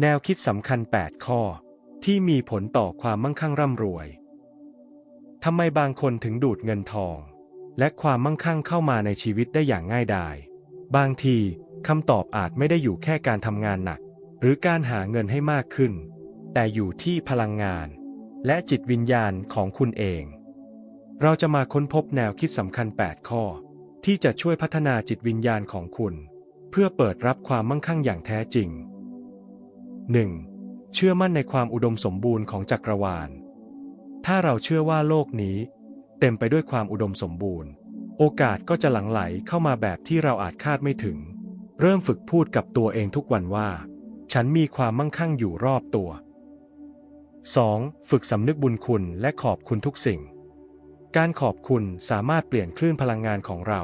แนวคิดสำคัญ 8 ข้อ ที่มีผลต่อความมั่งคั่งร่ำรวย ทำไมบางคนถึงดูดเงินทอง และความมั่งคั่งเข้ามาในชีวิตได้อย่างง่ายดาย บางทีคำตอบอาจไม่ได้อยู่แค่การทำงานหนัก หรือการหาเงินให้มากขึ้น แต่อยู่ที่พลังงาน และจิตวิญญาณของคุณเอง เราจะมาค้นพบแนวคิดสำคัญ 8 ข้อ ที่จะช่วยพัฒนาจิตวิญญาณของคุณ เพื่อเปิดรับความมั่งคั่งอย่างแท้จริง 1. เชื่อมั่นในความอุดมสมบูรณ์ของจักรวาล ถ้าเราเชื่อว่าโลกนี้ เต็มไปด้วยความอุดมสมบูรณ์ โอกาสก็จะหลั่งไหลเข้ามาแบบที่เราอาจคาดไม่ถึง เริ่มฝึกพูดกับตัวเองทุกวันว่า ฉันมีความมั่งคั่งอยู่รอบตัว 2. ฝึกสำนึกบุญคุณและขอบคุณทุกสิ่ง การขอบคุณสามารถเปลี่ยนคลื่นพลังงานของเรา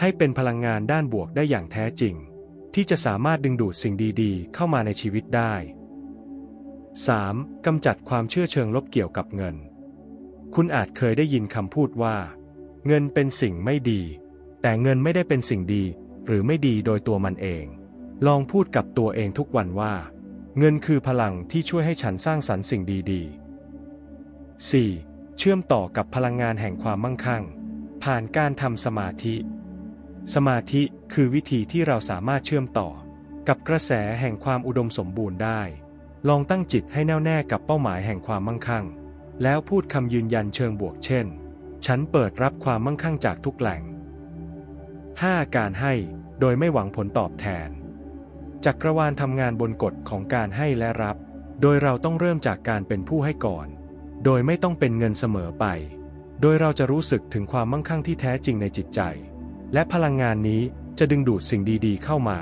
ให้เป็นพลังงานด้านบวกได้อย่างแท้จริง ที่จะสามารถดึงดูดสิ่งดีๆ เข้ามาในชีวิตได้ 3. กำจัดความเชื่อเชิงลบเกี่ยวกับเงิน คุณอาจเคยได้ยินคำพูดว่า เงินเป็นสิ่งไม่ดี แต่เงินไม่ได้เป็นสิ่งดีหรือไม่ดีโดยตัวมันเอง ลองพูดกับตัวเองทุกวันว่า เงินคือพลังที่ช่วยให้ฉันสร้างสรรค์สิ่งดีๆ 4. เชื่อมต่อกับพลังงานแห่งความมั่งคั่ง ผ่านการทำสมาธิ สมาธิคือวิธีที่เราสามารถเชื่อมต่อ กับกระแสแห่งความอุดมสมบูรณ์ได้ ลองตั้งจิตให้แน่วแน่กับเป้าหมายแห่งความมั่งคั่ง แล้วพูดคำยืนยันเชิงบวกเช่น ฉันเปิดรับความมั่งคั่งจากทุกแหล่ง 5. การให้โดยไม่หวังผลตอบแทน จักรวาลทำงานบนกฎของการให้และรับ โดยเราต้องเริ่มจากการเป็นผู้ให้ก่อน โดยไม่ต้องเป็นเงินเสมอไป โดยเราจะรู้สึกถึงความมั่งคั่งที่แท้จริงในจิตใจ และพลังงานนี้จะดึงดูดสิ่งดีๆเข้ามา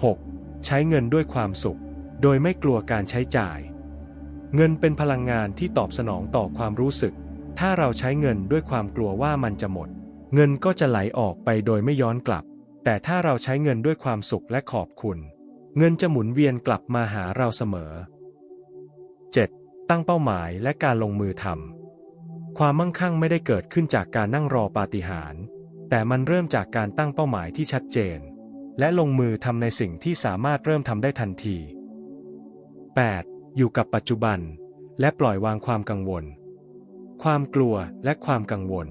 6. ใช้เงินด้วยความสุข โดยไม่กลัวการใช้จ่าย เงินเป็นพลังงานที่ตอบสนองต่อความรู้สึก ถ้าเราใช้เงินด้วยความกลัวว่ามันจะหมด เงินก็จะไหลออกไปโดยไม่ย้อนกลับ แต่ถ้าเราใช้เงินด้วยความสุขและขอบคุณ เงินจะหมุนเวียนกลับมาหาเราเสมอ 7. ตั้งเป้าหมายและการลงมือทำความมั่งคั่งไม่ได้เกิดขึ้นจากการนั่งรอปาฏิหาริย์ แต่มันเริ่มจากการตั้งเป้าหมายที่ชัดเจน และลงมือทำในสิ่งที่สามารถเริ่มทำได้ทันที 8. อยู่กับปัจจุบัน และปล่อยวางความกังวล ความกลัวและความกังวล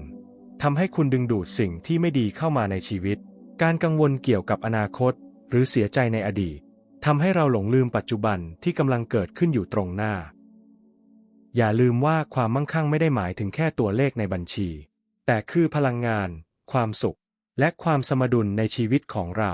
ทำให้คุณดึงดูดสิ่งที่ไม่ดีเข้ามาในชีวิต การกังวลเกี่ยวกับอนาคต หรือเสียใจในอดีตทำให้เราหลงลืมปัจจุบันที่กำลังเกิดขึ้นอยู่ตรงหน้า อย่าลืมว่าความมั่งคั่งไม่ได้หมายถึงแค่ตัวเลขในบัญชี แต่คือพลังงาน ความสุข และความสมดุลในชีวิตของเรา